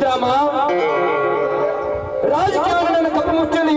ಸಿದ್ದರಾಮ ರಾಜಕಾರಣನ ಕಪ್ಪು ಮುಚ್ಚಲಿ.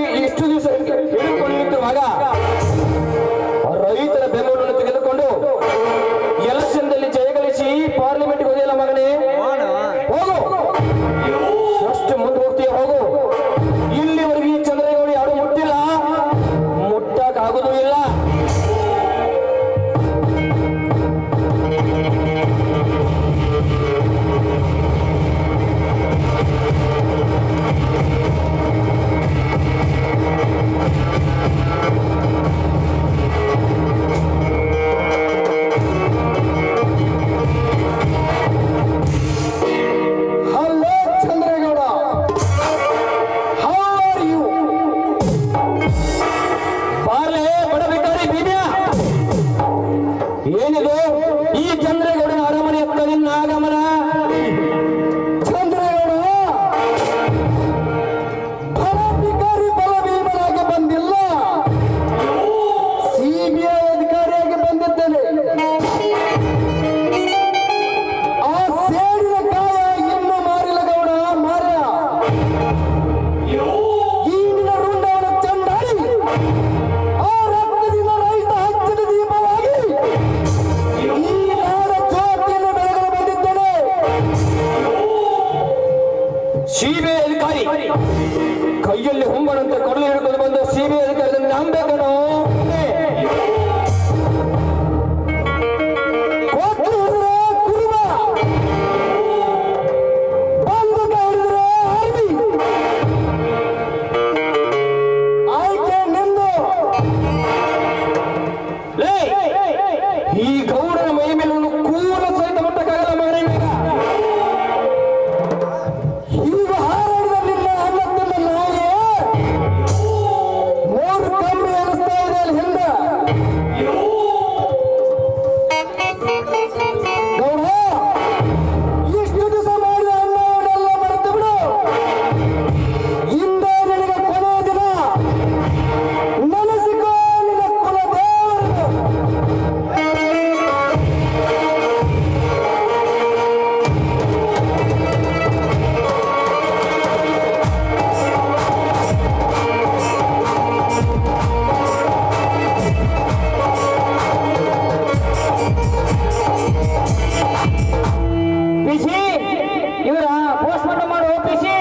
ಈ ಚಂದ್ರ ಸಿಬಿಐ ಅಧಿಕಾರಿ. ಕೈಯಲ್ಲಿ ಹುಂಬಳಂತೆ ಕೊಡಲು ಹಿಡಿದು ಬಂದ ಸಿಬಿಐ ಅಧಿಕಾರಿ ನಂಬೇಕಣ್ಣ ಇವರ ಪೋಸ್ಟ್ಮಾರ್ಟಮ್ ಮಾಡುವ ಖುಷಿ